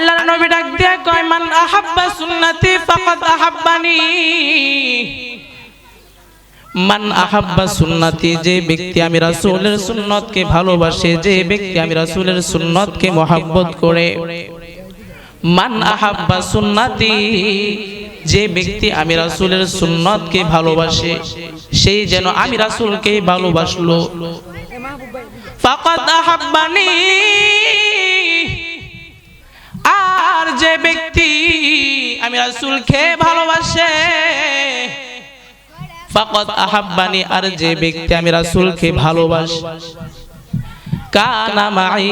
আল্লাহর নবী ডাক দিয়ে কয়, মান আহাব্বা সুন্নতি ফাকাদ আহাব্বানি। মান আহাব্বা সুন্নতি, যে ব্যক্তি আমি রাসূলের সুন্নতকে ভালোবাসে, যে ব্যক্তি আমি রাসূলের সুন্নতকে মহাব্বত করে। মান আহাব্বা সুন্নতি, যে ব্যক্তি আমি রাসূলের সুন্নতকে ভালোবাসে, সেই যেন আমি রাসূলকে ভালোবাসলো। ফাকাদ আহাব্বানি। ব্যক্তি আমি রাসূলকে ভালোবাসে। ফাকাদ আহাব্বানি, আর যে ব্যক্তি আমি রাসূলকে ভালোবাসি। কানা মাই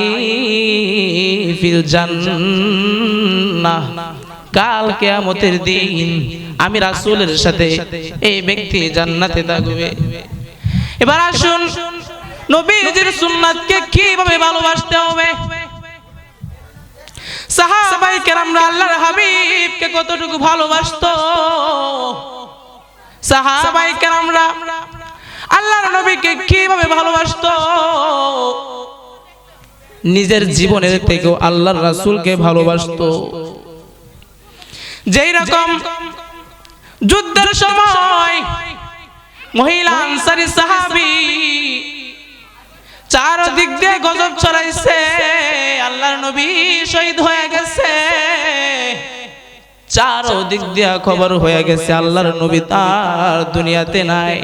ফিল জান্নাহ। কাল কিয়ামতের দিন আমি রাসূলের সাথে এই ব্যক্তি জান্নাতে থাকবে। এবার আসুন, নবীজির সুন্নাতকে কীভাবে ভালোবাসতে হবে? আল্লাহর হাবিবকে কতটুকু ভালোবাসতো? সাহাবাই আল্লাহর নবীকে কীভাবে ভালোবাসতো? নিজের জীবনের থেকেও আল্লাহর রাসূলকে ভালোবাসতো। যেই রকম যুদ্ধের সময় মহিলা আনসারি সাহাবী চার দিক দিয়ে গজব ছড়াইছে আল্লাহর নবী শহীদ হয়ে গেছে। চার দিক দিয়া খবর হয়ে গেছে আল্লাহর নবী তার দুনিয়াতে নাই।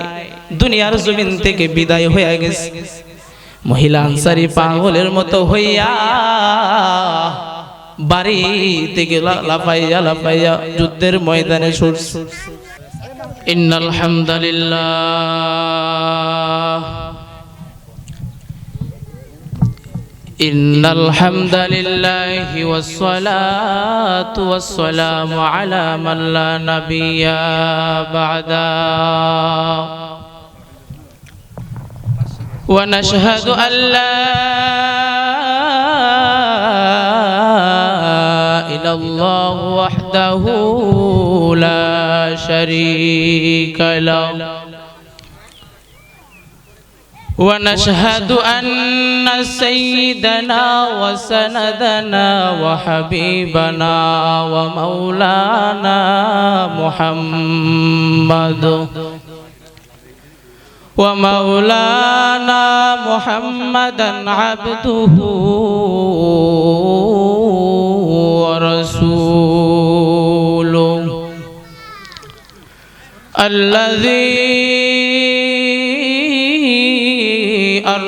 দুনিয়ার জমিন থেকে বিদায় হয়ে গেছে। মহিলা আনসারি পাগলের মতো হইয়া বাড়ি থেকে লাফাইয়া লাফাইয়া যুদ্ধের ময়দানে ছুটছে। ইন্নাল হামদালিল্লাহ। إن الحمد لله والصلاة والسلام على من لا نبي بعده ونشهد أن لا إلا الله وحده لا شريك له. ونشهد أن سيدنا وسندنا وحبيبنا ومولانا محمد ومولانا محمدا عبده ورسوله الذي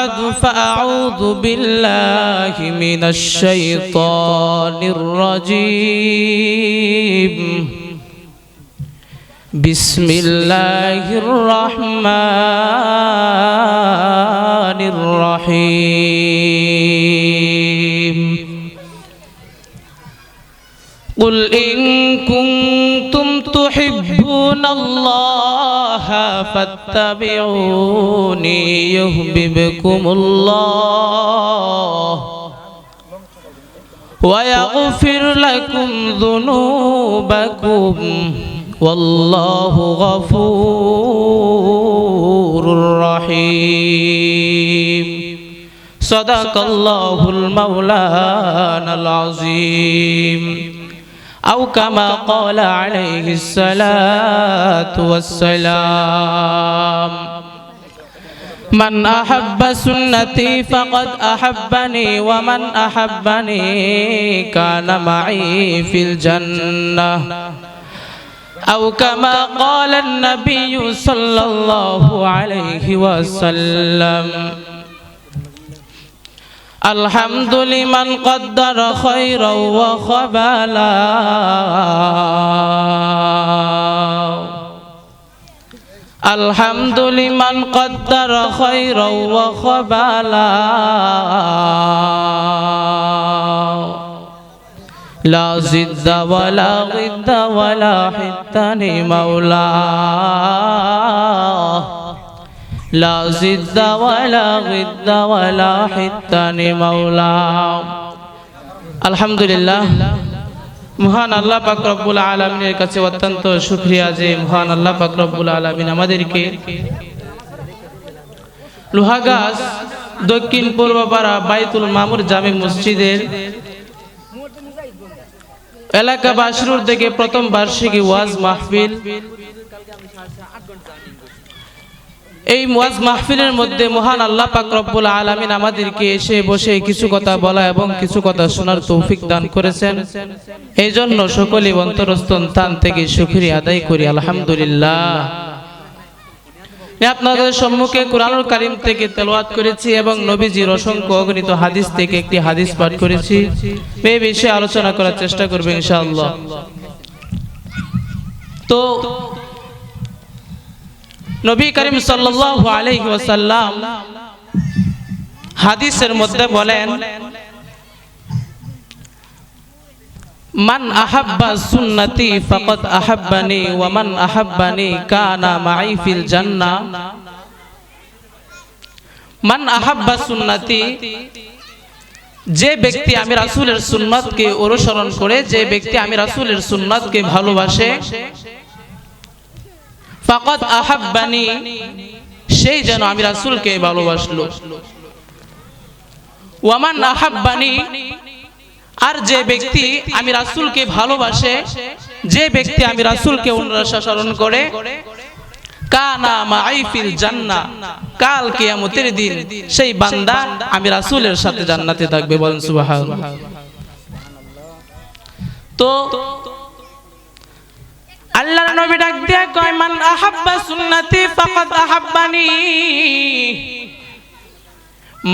بعد فأعوذ بالله من الشيطان الرجيم. بسم الله الرحمن الرحيم. قل إن فاتبعوني يحببكم الله ويغفر لكم ذنوبكم والله غفور رحيم صدق الله المولانا العظيم أو كما قال عليه الصلاة والسلام. من أحب سنتي فقد أحبني ومن أحبني كان معي في الجنة. أو كما قال النبي صلى الله عليه وسلم. الحمد لمن قدر خيرا وخبالا الحمد لمن قدر خيرا وخبالا لا زد ولا غد ولا حتى مولا لا زد ولا غد ولا حتان مولاه الحمد لله মহান আল্লাহ পাক রব্বুল আলমিনের কাছে অত্যন্ত শুক্রিয়া যে মহান আল্লাহ পাক রব্বুল আলমিন আমাদেরকে লোহাগাছ দক্ষিণ পূর্বপাড়া বাইতুল মামুর জামে মসজিদের এলাকা বাসরুর থেকে প্রথম বার্ষিকী ওয়াজ মাহফিল এই ওয়াজ মাহফিলের মধ্যে মহান আল্লাহ পাক রব্বুল আলামিন আমাদেরকে এসে বসে কিছু কথা বলা এবং কিছু কথা শোনার তৌফিক দান করেছেন। এই জন্য সকলে অন্তরস্থন স্থান থেকে সুখী আদায় করি, আলহামদুলিল্লাহ। আপনাদের সম্মুখে কোরআনুল কারিম থেকে তেলাওয়াত করেছি এবং নবীজির অসংখ্য অগণিত হাদিস থেকে একটি হাদিস পাঠ করেছি। এই বিষয়ে আলোচনা করার চেষ্টা করবে ইনশাআল্লাহ। তো নবী করিম ওয়াসাল্লাম হাদিসের মধ্যে বলেন, মান আহাব্বা সুন্নতি ফাকাদ আহাব্বানি ওয়া মান আহাব্বানি কানা মাই ফিল জান্নাহ। মান আহাব্বা সুন্নতি, যে ব্যক্তি আমি রাসূলের সুন্নাতকে অনুসরণ করে, যে ব্যক্তি আমি রাসূলের সুন্নাতকে ভালোবাসে ফাকাদ আহাব্বানি, সেই যেন আমি রাসূলকে ভালোবাসলো। ওয়ামান আহাব্বানি, আর যে ব্যক্তি আমি রাসূলকে ভালোবাসে, যে ব্যক্তি আমি রাসূলকে অনুসরণ করে, কানা মাইফিল জান্নাহ, কাল কিয়ামতের দিন সেই বান্দা আমি রাসূলের সাথে জান্নাতে থাকবে বলেন সুবহানাল্লাহ। তো আল্লাহর নবী ডাক দিয়ে কয়, মান আহাব্বা সুন্নতি ফাকাদ আহাব্বানি।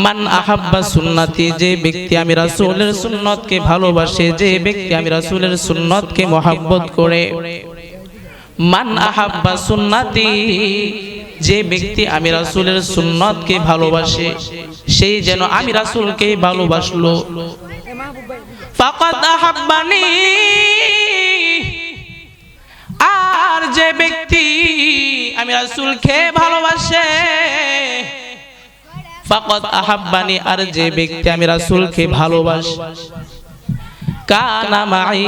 মান আহাব্বা সুন্নতি, যে ব্যক্তি আমি রাসূলের সুন্নতকে ভালোবাসে, যে ব্যক্তি আমি রাসূলের সুন্নতকে মহব্বত করে। মান আহাব্বা সুন্নতি, যে ব্যক্তি আমি রাসূলের সুন্নতকে ভালোবাসে, সেই যেন আমি রাসূলকে ভালোবাসলো। ফাকাদ আহাব্বানি। যে ব্যক্তি আমি রাসূলকে ভালোবাসে আহাব্বানি, আর যে ব্যক্তি আমি রাসূলকে ভালোবাসি, কানা মাই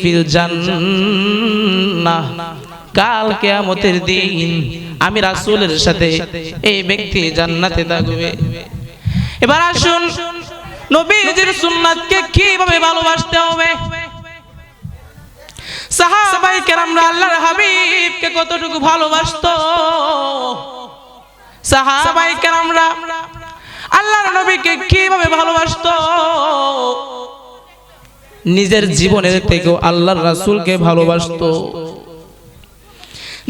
ফিল জান্নাহ। কাল দিন আমি রাসূলের সাথে এই ব্যক্তি জান্নাতে থাকবে। এবার আসুন, নবীজির সুন্নাতকে কীভাবে ভালোবাসতে হবে? সাহাবাই কেরামরা আল্লাহর হাবিবকে কতটুকু ভালোবাসতো? সাহাবাই কেরামরা আল্লাহর নবীকে কীভাবে ভালোবাসতো? নিজের জীবনের থেকেও আল্লাহর রাসূলকে ভালোবাসতো।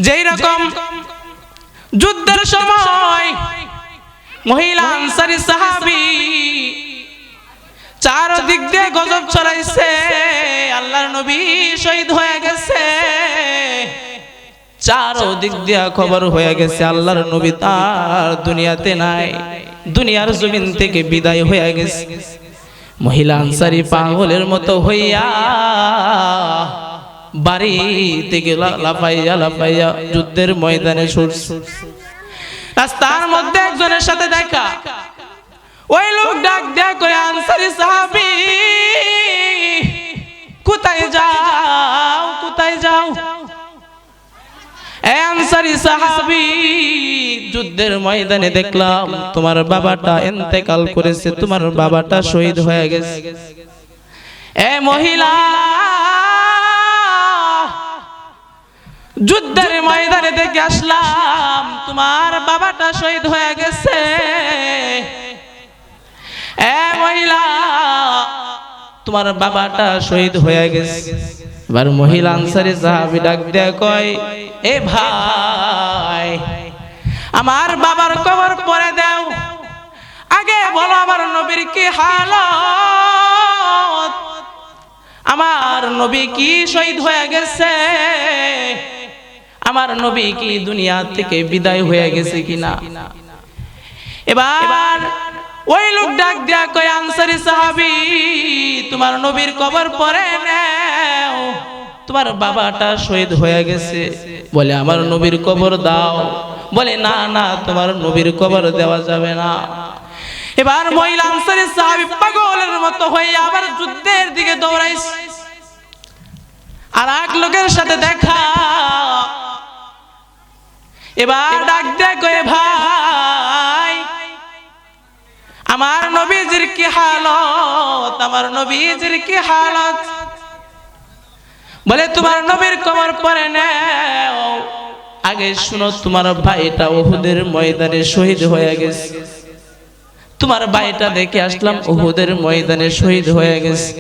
যেই রকম যুদ্ধের সময় মহিলা আনসারি সাহাবী চার দিক দিয়ে গজব ছড়াইছে। আল্লাহর নবী শহীদ হয়ে গেছে। চার দিক দিয়া খবর হয়ে গেছে আল্লাহর নবী তার দুনিয়াতে নাই। দুনিয়ার জমিন থেকে বিদায় হয়ে গেছে। মহিলা আনসারি পাগলের মতো হইয়া বাড়ি থেকে লাফাইয়া লাফাইয়া যুদ্ধের ময়দানে ছুটছে রাস্তার মধ্যে একজনের সাথে দেখা। ওই লোক ডাক করে আনসারি সাহাবি। কোথায় যাও কোথায় যাও? আনসারি সাহাবি, যুদ্ধের ময়দানে দেখলাম তোমার বাবাটা এন্তেকাল করেছে, তোমার বাবাটা শহীদ হয়ে গেছে। এ মহিলা, যুদ্ধের ময়দানে দেখে আসলাম, তোমার বাবাটা শহীদ হয়ে গেছে। এ মহিলা, তোমার বাবাটা শহীদ হয়ে গেছে। এবার মহিলা আনসারি সাহাবি ডাক দেয়া কয়, এ ভাই, আমার বাবার কবর পরে দাও। আগে বলো আমার নবীর কি হালত? আমার নবী কি শহীদ হয়ে গেছে? আমার নবী কি দুনিয়া থেকে বিদায় হয়ে গেছে কিনা? এবার ওই লোক ডাক দিয়া কয়, আনসারি সাহাবি, তোমার নবীর কবর পরে নেও। তোমার বাবাটা শহীদ হয়ে গেছে। বলে, আমার নবীর কবর দাও। বলে, না না, তোমার নবীর কবর দেওয়া যাবে না। এবার মহিলা আনসারি সাহাবি পাগলের মতো হয়ে আবার যুদ্ধের দিকে দৌড়াইছে। আর এক লোকের সাথে দেখা। এবার ডাক দেয় কয়ে, ভাই কি হালত? আমার নবীজির কি হালত? বলে, তোমার নবীর কবর পরে নেও। আগে শুনো, তোমার ভাইটা ওহুদের ময়দানে শহীদ হয়ে গেছে। তোমার ভাইটা দেখে আসলাম ওহুদের ময়দানে শহীদ হয়ে গেছে।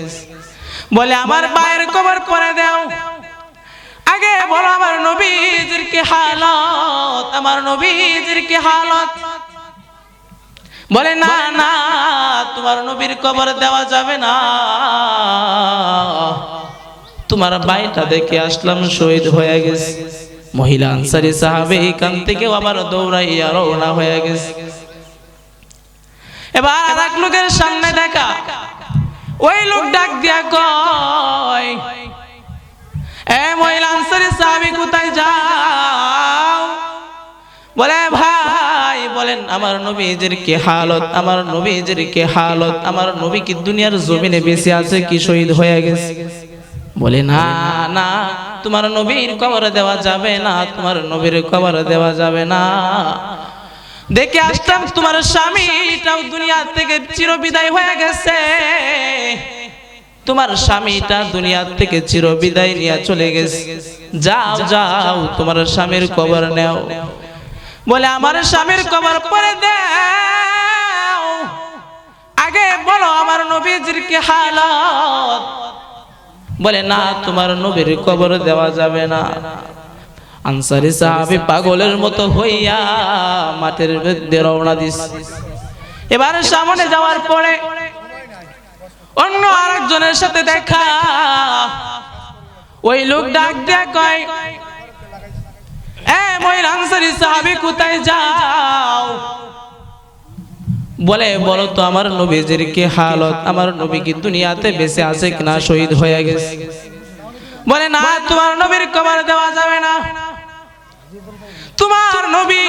বলে, আমার ভাইয়ের কবর পরে দাও। আগে বলো, আমার নবীজির কি হালত? আমার নবীজির কি হালত? বলে, না না তোমার নবীর কবর দেওয়া যাবে না। তোমার বাইটা দেখে আসলাম, শহীদ হয়ে গেছে। মহিলা আনসারি সাহাবে এখান থেকে আবার দৌড়াইয়া রওনা হয়ে গেছে। এবার আর এক লোকের সামনে দেখা। ওই লোক ডাক দিয়া কয়, এ মহিলা আনসারি সাহাবি, কোথায় যাও? বলে, ভাই আমার নবীজির কি হালত, আমার নবীজির কি হালত, আমার নবী কি দুনিয়ার জমিনে বেঁচে আছে, কি শহীদ হয়ে গেছে? বলে, না না, তোমার নবীর কবর দেওয়া যাবে না, তোমার নবীর কবর দেওয়া যাবে না। দেখে আসতাম তোমার স্বামীটাও দুনিয়া থেকে চিরবিদায় হয়ে গেছে। তোমার স্বামীটা দুনিয়া থেকে চিরবিদায় নিয়ে চলে গেছে। যাও যাও, তোমার স্বামীর কবর নেও। বলে আমার স্বামীর কবর পরে দাও। আগে বলো আমার নবীজির কি হালত? বলে না তোমার নবীর কবর দেওয়া যাবে না। আনসারি সাহাবি পাগলের মতো হইয়া মাঠের মধ্যে রওনা দিস। এবার সামনে যাওয়ার পরে অন্য আরেকজনের সাথে দেখা। ওই লোক ডাক দেয়া কয় মহিলা সাহাবি কোথায় যাও? বলে, বলো তো, আমার নবীজির কি হালত? আমার নবী কি দুনিয়াতে বেঁচে আছে কিনা, শহীদ হয়ে গেছে? বলে, না, তোমার নবীর কবর দেওয়া যাবে না। তোমার নবী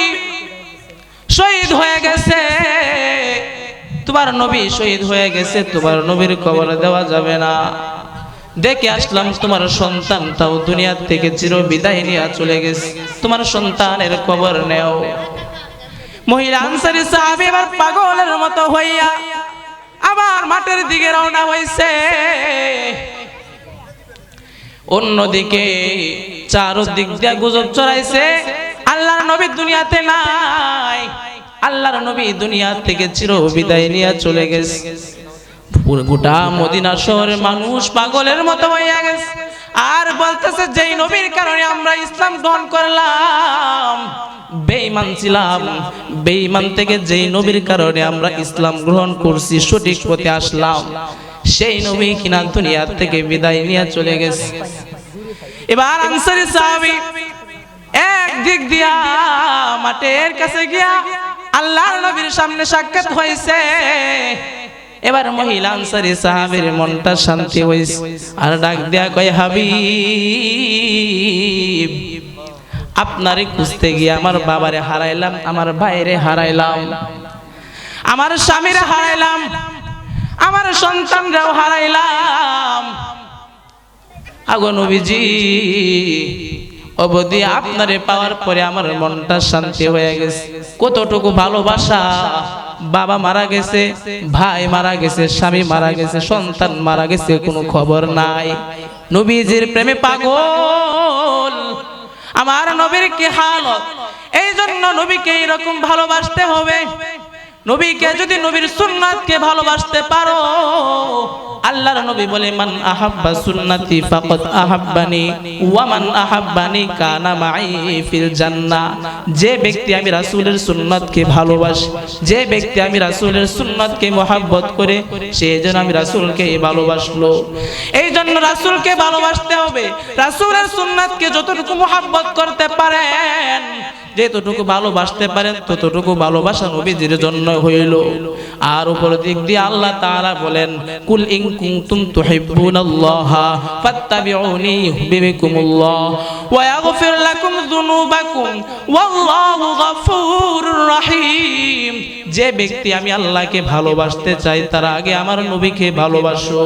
শহীদ হয়ে গেছে। তোমার নবী শহীদ হয়ে গেছে, তোমার নবীর কবর দেওয়া যাবে না। দেখে আসলাম তোমার সন্তানটাও দুনিয়ার থেকে চির বিদায় নিয়ে চলে গেছে। তোমার সন্তানের কবর নেও। মহিলা আনসারি সাহাবি এবার পাগলের মতো হইয়া আবার মাঠের দিকে রওনা হয়েছে অন্যদিকে চারদিক দিয়ে গুজব চড়াইছে আল্লাহর নবী দুনিয়াতে নাই। আল্লাহর নবী দুনিয়া থেকে চির বিদায় নিয়ে চলে গেছে। গোটা মদিনা শহরের মানুষ পাগলের মতো হইয়া গেছে। আর বলতেছে, যেই নবীর কারণে আমরা ইসলাম গ্রহণ করলাম, বেঈমান ছিলাম। বেঈমান থেকে যেই নবীর কারণে আমরা ইসলাম গ্রহণ করছি, সঠিক পথে আসলাম। সেই নবী কিনা দুনিয়া থেকে বিদায় নিয়ে চলে গেছে। এবার আনসারি সাহাবী এক দিক দিয়া মাঠের কাছে গিয়া আল্লাহর নবীর সামনে সাক্ষাৎ হয়েছে এবার মহিলা আনসারি সাহাবীর মনটা শান্তি হয়েছে আর ডাক দেয়া কয়, হাবিব, আপনারে খুঁজতে গিয়ে আমার বাবারে হারাইলাম, আমার ভাইরে হারাইলাম, আমার স্বামীরে হারাইলাম, আমার সন্তানরাও হারাইলাম। আগো নবীজি অবধি আপনারে পাওয়ার পরে আমার মনটা শান্তি হয়ে গেছে। কতটুকু ভালোবাসা? বাবা মারা গেছে, ভাই মারা গেছে, স্বামী মারা গেছে, সন্তান মারা গেছে, কোনো খবর নাই। নবীজির প্রেমে পাগল। আমার নবীর কি হালত? এই জন্য নবীকে এরকম ভালোবাসতে হবে। নবীকে যদি নবীর সুন্নাতকে ভালোবাসতে পারো আল্লাহর নবী বলে, মান আহাব্বা সুন্নতি ফাকাদ আহাব্বানি ওয়া মান আহাব্বানি কানা মাই ফিল জান্নাহ যে ব্যক্তি আমি রাসূলের সুন্নাতকে ভালোবাসি, যে ব্যক্তি আমি রাসূলের সুন্নাতকে মহব্বত করে, সে যেন আমি রাসূলকে ভালোবাসলো। এই জন্য রাসূলকে ভালোবাসতে হবে। রাসূলের সুন্নাতকে যতটুকু মহব্বত করতে পারেন, যেতটুকু ভালোবাসতে পারেন, ততটুকু ভালোবাসা নবীজির জন্য হইল। আর উপর দিক দিয়ে আল্লাহ তাআলা বলেন, কুল ইন কুনতুম তুহিব্বুনাল্লাহ ফাত্তাবিউনি ইউহিব্বুকুমুল্লাহ ওয়া ইয়াগফির লাকুম যুনুবাকুম ওয়াল্লাহু গফুরুর রহিম। যে ব্যক্তি আমি আল্লাহকে ভালোবাসতে চাই, তার আগে আমার নবীকে ভালোবাসো।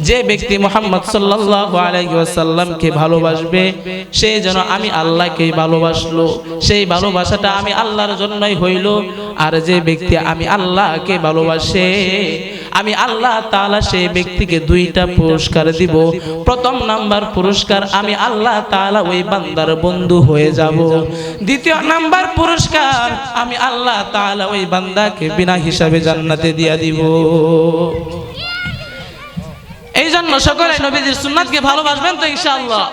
যে ব্যক্তি মোহাম্মদ সাল্লাল্লাহু আলাইহি ওয়াসাল্লামকে ভালোবাসবে, সে যেন আমি আল্লাহকে ভালোবাসলো। সেই ভালোবাসাটা আমি আল্লাহর জন্যই হইল। আর যে ব্যক্তি আমি আল্লাহকে ভালোবাসে আমি আল্লাহ তালা সেই ব্যক্তিকে দুইটা পুরস্কার দিব। প্রথম নাম্বার পুরস্কার, আমি আল্লাহ তালা ওই বান্দার বন্ধু হয়ে যাব। দ্বিতীয় নাম্বার পুরস্কার, আমি আল্লাহ তালা ওই বান্দাকে বিনা হিসাবে জান্নাতে দিয়া দিব। এই জন্য সকলে নবীজির সুন্নাতকে ভালোবাসবেন তো ইনশাআল্লাহ।